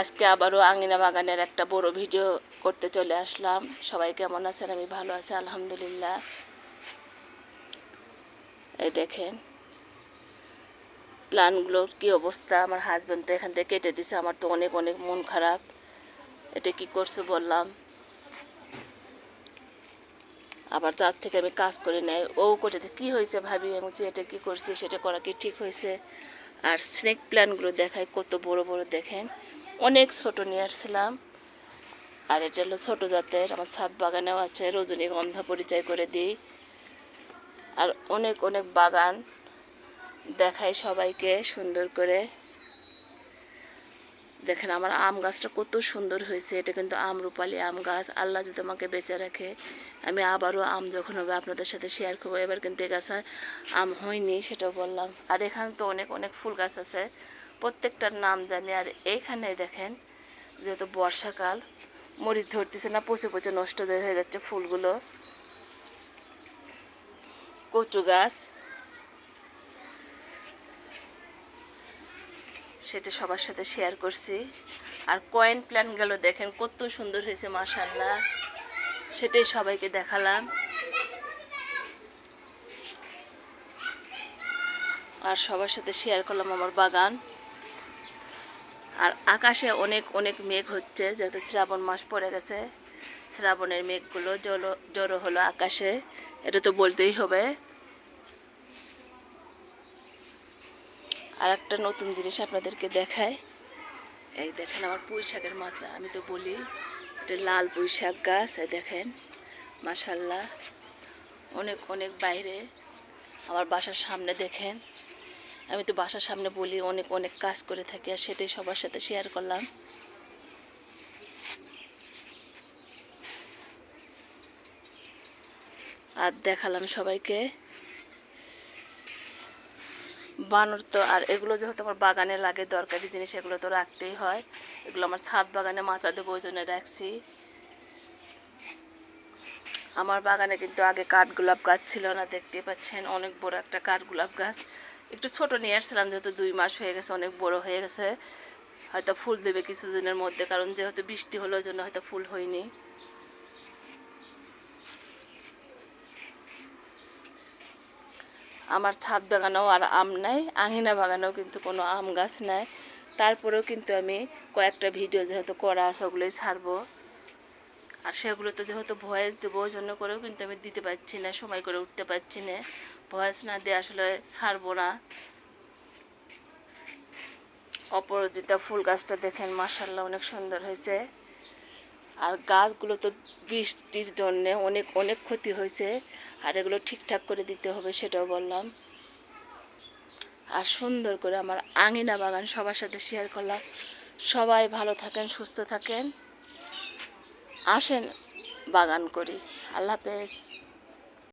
আজকে আবারও আঙিনা বাগানের একটা বড় ভিডিও করতে চলে আসলাম। সবাই কেমন আছেন? আমি ভালো আছি, আলহামদুলিল্লাহ। এই দেখেন প্ল্যানগুলোর কি অবস্থা? আমার হাজব্যান্ড তো এখান থেকে কেটে দিছে, আমার তো অনেক অনেক মন খারাপ। এটা কি করছে বললাম। আবার তার থেকে আমি কাজ করে নেই। ও করে কী হয়েছে ভাবি? আমি যে এটা কী করছি সেটা করা কি ঠিক হয়েছে আর স্নেক প্ল্যানগুলো দেখায় কত বড় বড়, দেখেন। অনেক ছোট নিয়ে আসছিলাম। আর এটা হলো ছোটো জাতের, আমার ছাদ বাগানেও আছে রজনীগন্ধা পরিচয় করে দিই। আর অনেক অনেক বাগান দেখাই সবাইকে সুন্দর করে। দেখেন আমার আম গাছটা কত সুন্দর হয়েছে, এটা কিন্তু আম রূপালি আম গাছ, আল্লাহ যদি আমাকে বেঁচে রাখে, আমি আবারও আম যখন হবে আপনাদের সাথে শেয়ার করব। এবার কিন্তু এ গাছে আম হয়নি, সেটাও বললাম। আর এখানে তো অনেক অনেক ফুল গাছ আছে। প্রত্যেকটার নাম জানি। আর এইখানে দেখেন, যেহেতু বর্ষাকাল, মরিচ ধরতেছে না, পচে পচে নষ্ট হয়ে যাচ্ছে ফুলগুলো। কচু গাছ। সেটা সবার সাথে শেয়ার করছি। আর কয়েন প্ল্যান প্ল্যানগুলো দেখেন, কত সুন্দর হয়েছে মাশাল্লাহ সেটাই সবাইকে দেখালাম। আর সবার সাথে শেয়ার করলাম আমার বাগান। আর আকাশে অনেক অনেক মেঘ হচ্ছে, যেহেতু শ্রাবণ মাস পড়ে গেছে। শ্রাবণের মেঘগুলো জলো, জড়ো হলো আকাশে, এটা তো বলতেই হবে। আর একটা নতুন জিনিস আপনাদেরকে দেখায় এই দেখেন আমার পুঁই শাকের মাচা, আমি তো বলি, এটা লাল পুঁই শাক গাছ, এই দেখেন মাসাল্লাহ অনেক অনেক বাইরে, আমার বাসার সামনে দেখেন। আমি তো বাসার সামনে বলি অনেক অনেক কাজ করে থাকি আর সেটাই সবার সাথে শেয়ার করলাম। আর দেখালাম সবাইকে। বানর তো আর এগুলো যেহেতু আমার বাগানে লাগে, দরকারি জিনিস, এগুলো তো রাখতেই হয়। এগুলো আমার ছাদ বাগানে মাচা দেবো ওই জন্য রাখছি। আমার বাগানে কিন্তু আগে কাঠগোলাপ গাছ ছিল না দেখতে পাচ্ছেন অনেক বড় একটা কাঠগোলাপ গাছ। একটু ছোট নিয়ে আসছিলাম, যেহেতু দুই মাস হয়ে গেছে, অনেক বড় হয়ে গেছে। হয়তো ফুল দেবে কিছুদিনের মধ্যে, কারণ যেহেতু বৃষ্টি হলো জন্য হয়তো ফুল হয়নি। আমার ছাদ বাগানেও আর আম নাই, আঙিনা বাগানেও কিন্তু কোনো আম গাছ নাই। তারপরেও কিন্তু আমি কয়েকটা ভিডিও যেহেতু করা আছে, ওগুলোই ছাড়বো। আর সেগুলোতে যেহেতু ভয়েস দেবো ওই জন্য করেও কিন্তু আমি দিতে পারছি না, সময় করে উঠতে পারছি না। ভয়েস না দিয়ে আসলে ছাড়বো না। অপরাজিতা ফুল গাছটা দেখেন মাসাল্লাহ অনেক সুন্দর হয়েছে। আর গাছগুলো তো বৃষ্টির জন্যে অনেক অনেক ক্ষতি হয়েছে। আর এগুলো ঠিকঠাক করে দিতে হবে সেটাও বললাম। আর সুন্দর করে আমার আঙিনা বাগান সবার সাথে শেয়ার করলাম। সবাই ভালো থাকেন, সুস্থ থাকেন। আসেন বাগান করি। আল্লাহ হাফেজ।